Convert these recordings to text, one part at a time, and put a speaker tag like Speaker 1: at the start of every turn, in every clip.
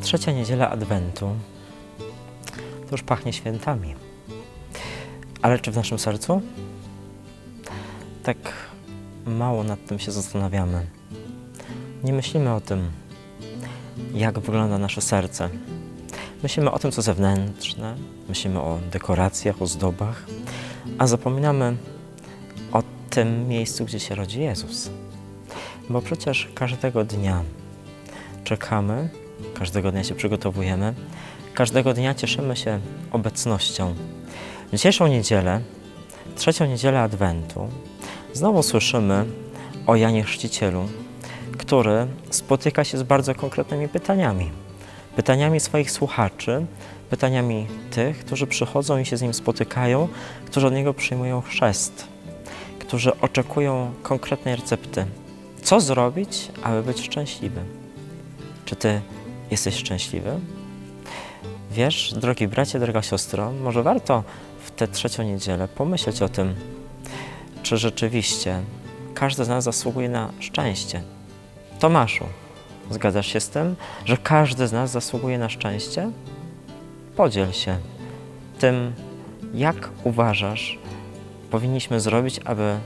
Speaker 1: Trzecia niedziela Adwentu to już pachnie świętami. Ale czy w naszym sercu? Tak mało nad tym się zastanawiamy. Nie myślimy o tym, jak wygląda nasze serce. Myślimy o tym, co zewnętrzne, myślimy o dekoracjach, ozdobach, a zapominamy o tym miejscu, gdzie się rodzi Jezus. Bo przecież każdego dnia czekamy, każdego dnia się przygotowujemy, każdego dnia cieszymy się obecnością. W dzisiejszą niedzielę, trzecią niedzielę Adwentu, znowu słyszymy o Janie Chrzcicielu, który spotyka się z bardzo konkretnymi pytaniami. Pytaniami swoich słuchaczy, pytaniami tych, którzy przychodzą i się z nim spotykają, którzy od niego przyjmują chrzest, którzy oczekują konkretnej recepty. Co zrobić, aby być szczęśliwym? Czy ty jesteś szczęśliwy? Wiesz, drogi bracie, droga siostro, może warto w tę trzecią niedzielę pomyśleć o tym, czy rzeczywiście każdy z nas zasługuje na szczęście. Tomaszu, zgadzasz się z tym, że każdy z nas zasługuje na szczęście? Podziel się tym, jak uważasz, powinniśmy zrobić, aby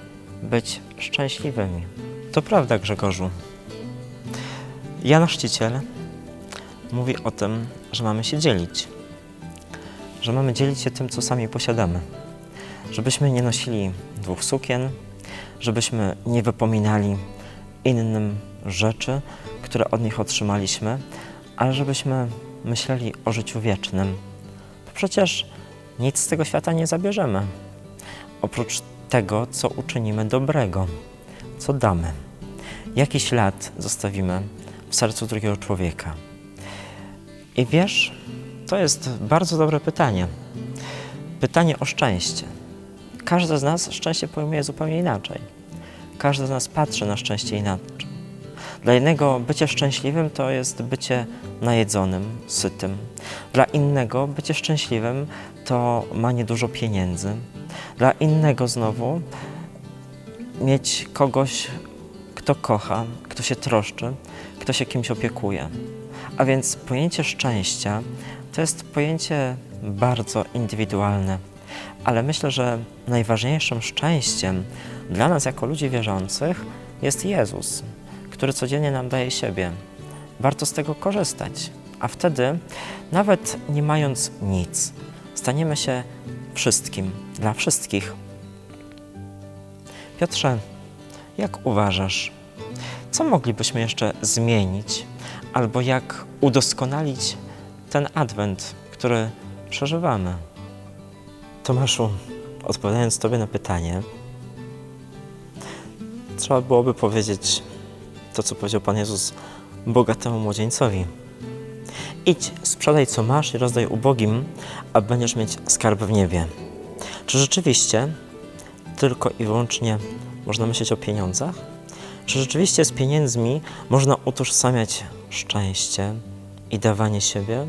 Speaker 1: być szczęśliwymi. To prawda, Grzegorzu. Jan Chrzciciel mówi o tym, że mamy się dzielić. Że mamy dzielić się tym, co sami posiadamy. Żebyśmy nie nosili dwóch sukien, żebyśmy nie wypominali innym rzeczy, które od nich otrzymaliśmy, ale żebyśmy myśleli o życiu wiecznym. Bo przecież nic z tego świata nie zabierzemy, oprócz tego, co uczynimy dobrego, co damy. Jaki ślad zostawimy w sercu drugiego człowieka? I wiesz, to jest bardzo dobre pytanie. Pytanie o szczęście. Każdy z nas szczęście pojmuje zupełnie inaczej. Każdy z nas patrzy na szczęście inaczej. Dla jednego bycie szczęśliwym to jest bycie najedzonym, sytym. Dla innego bycie szczęśliwym to ma niedużo pieniędzy. Dla innego znowu mieć kogoś, kto kocha, kto się troszczy, kto się kimś opiekuje. A więc pojęcie szczęścia to jest pojęcie bardzo indywidualne, ale myślę, że najważniejszym szczęściem dla nas jako ludzi wierzących jest Jezus, który codziennie nam daje siebie. Warto z tego korzystać, a wtedy, nawet nie mając nic, staniemy się wszystkim dla wszystkich. Piotrze, jak uważasz, co moglibyśmy jeszcze zmienić, albo jak udoskonalić ten adwent, który przeżywamy? Tomaszu, odpowiadając Tobie na pytanie, trzeba byłoby powiedzieć to, co powiedział Pan Jezus bogatemu młodzieńcowi. Idź, sprzedaj co masz i rozdaj ubogim, a będziesz mieć skarb w niebie. Czy rzeczywiście tylko i wyłącznie można myśleć o pieniądzach? Czy rzeczywiście z pieniędzmi można utożsamiać szczęście i dawanie siebie?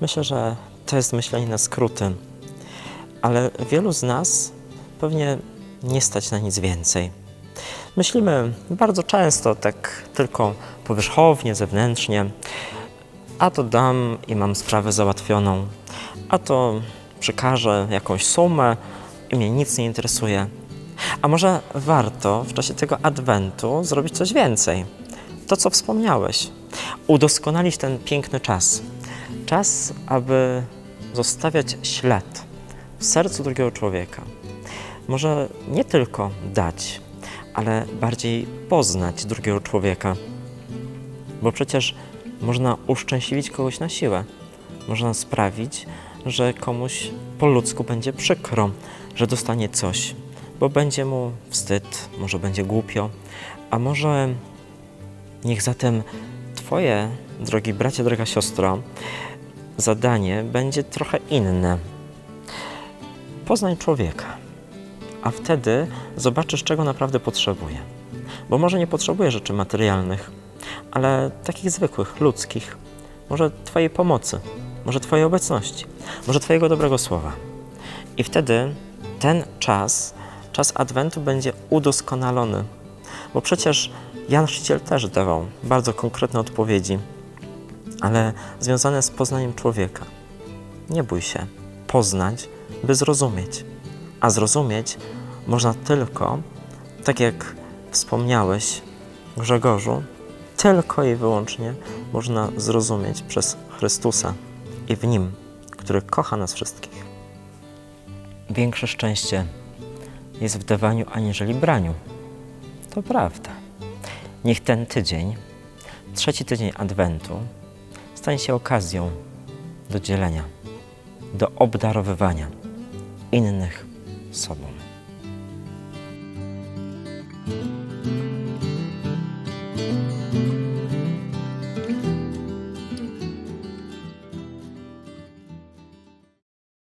Speaker 1: Myślę, że to jest myślenie na skróty, ale wielu z nas pewnie nie stać na nic więcej. Myślimy bardzo często tak tylko powierzchownie, zewnętrznie, a to dam i mam sprawę załatwioną, a to przekażę jakąś sumę i mnie nic nie interesuje. A może warto w czasie tego adwentu zrobić coś więcej? To, co wspomniałeś, udoskonalić ten piękny czas. Czas, aby zostawiać ślad w sercu drugiego człowieka. Może nie tylko dać, ale bardziej poznać drugiego człowieka. Bo przecież można uszczęśliwić kogoś na siłę. Można sprawić, że komuś po ludzku będzie przykro, że dostanie coś, bo będzie mu wstyd, może będzie głupio, a może niech zatem Twoje, drogi bracie, droga siostro, zadanie będzie trochę inne. Poznaj człowieka, a wtedy zobaczysz, czego naprawdę potrzebuje. Bo może nie potrzebuje rzeczy materialnych, ale takich zwykłych, ludzkich, może Twojej pomocy, może Twojej obecności, może Twojego dobrego słowa. I wtedy ten czas, czas Adwentu będzie udoskonalony, bo przecież Jan Chrzciciel też dawał bardzo konkretne odpowiedzi, ale związane z poznaniem człowieka. Nie bój się poznać, by zrozumieć. A zrozumieć można tylko, tak jak wspomniałeś, Grzegorzu, tylko i wyłącznie można zrozumieć przez Chrystusa i w Nim, który kocha nas wszystkich. Większe szczęście jest w dawaniu aniżeli braniu. To prawda. Niech ten tydzień, trzeci tydzień Adwentu, stanie się okazją do dzielenia, do obdarowywania innych 三楼